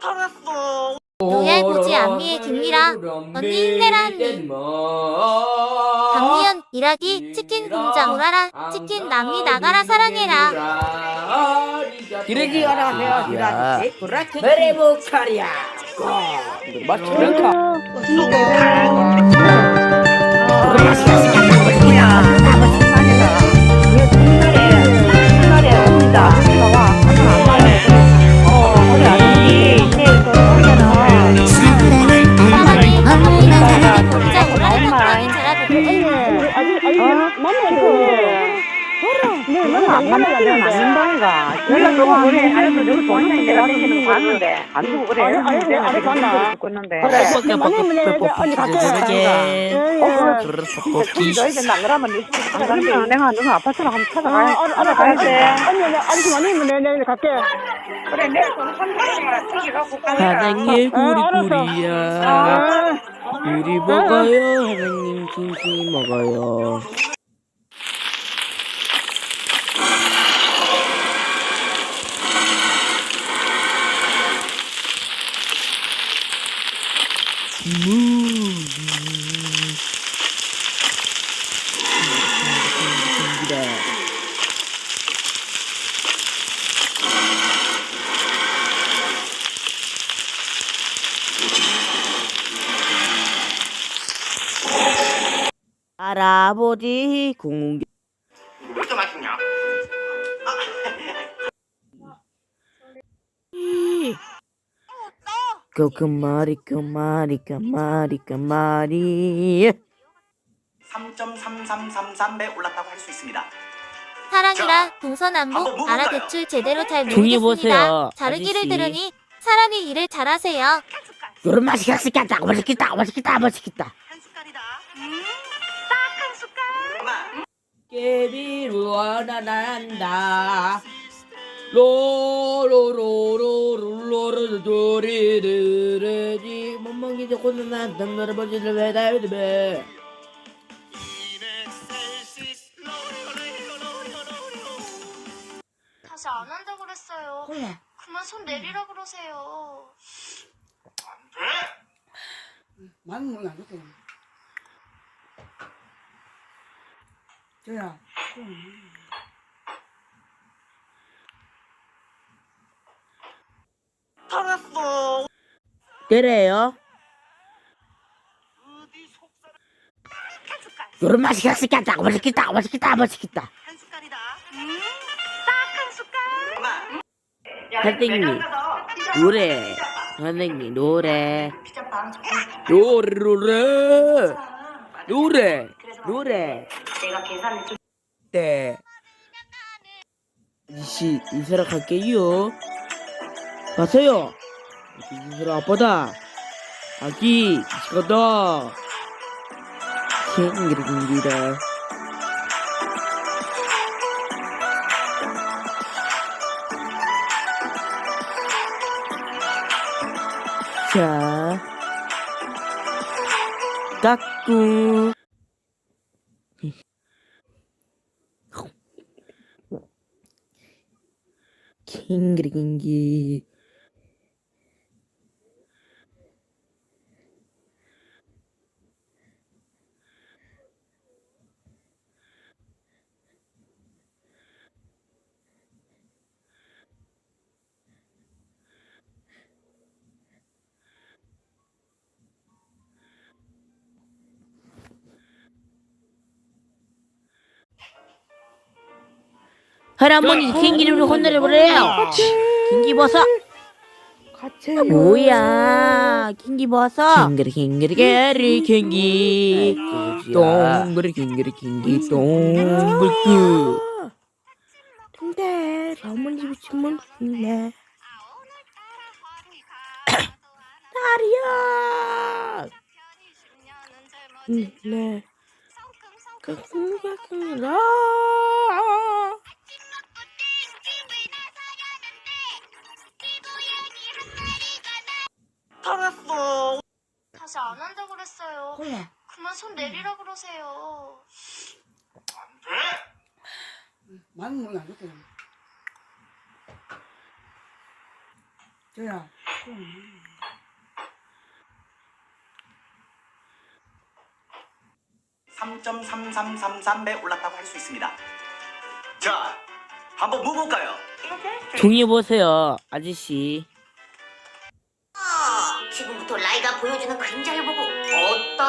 당했어. 로얄 보지 안미의 김미라 언니 힘내라 언니 강미연 일하기 치킨 공장 오라라 치킨 남미 나가라 사랑해라. 기러기 하나 해야. 그렇지 그래 목살이야. 맞추니 연락 안 받는 거 민방이가. 연락 주고 그래. 아니, 누구 돈이 내가시는 거 봤는데. 안 주고 그래. 어, 아니, 아니, 아니, 봤나. 죽었는데. 그래. 언니 갈게. 그렇게. 너희들 나가라면 네 시간 가는데. 내가 누나 아파트로 한번 찾아가. 알아, 가야 돼. 언니, 아니, 좀 아니면 내, 내, 갈게. 그래, 내 돈은 300만 챙겨갖고 가. 사장님, 구리구리야. 유리 먹어요, 사장님. 김치 먹어요. 할아버지 공개 왜 이렇게 맛있냐? 그 그마리 그마리 그마리 그마리 3.3333배 올랐다고 할 수 있습니다. 사랑이라 동서남북 알아 대출 제대로 잘 종이 모르겠습니다 보세요, 아저씨. 들으니 사랑이 일을 잘하세요 그런 맛이 맛있겠다 맛있겠다 맛있겠다 맛있겠다. 엄마. 깨비로 하나 난다 로로로로로로로로리르르지 멍멍이 좋고는 난 당나라 버지를 왜다왜 다시 안 한다 그랬어요. 그래 그만 손 내리라 그러세요. 많은 물안 줬어. 저야. 당했어. 그래요? 어디 속살 한 숟갈. 그런 맛이 맛있겠다. 맛있겠다. 맛있겠다. 맛있겠다. 한 숟갈이다. 딱한 숟갈. 엄마. 선생님 노래. 선생님 노래. 노래. 노래. 노래. 노래 내가 계산을 좀 네. 이씨 인사라 갈게요. 가세요. 인사라 아빠다. 아기 이시가다 생기르기다. 자. 까꿍 킹기리긴기 할아버지 킹기를 혼내버려요. 킹기버섯. 같이. 뭐야 킹기버섯? 킹기리 킹기리 게리 킹기. 동그리 킹기리 킹기 동글끄 근데 어머니 주문 있네. 딸이야. 네. 그쿵가쿵라 그랬어요. 그래 그만 손 내리라 그러세요. 많은 물안 줬어. 저야. 3.3333배 올랐다고 할 수 있습니다. 자, 한번 물어볼까요? 종이 보세요, 아저씨. 지금부터 라이가 보여주는 그림자를 보고 ตอ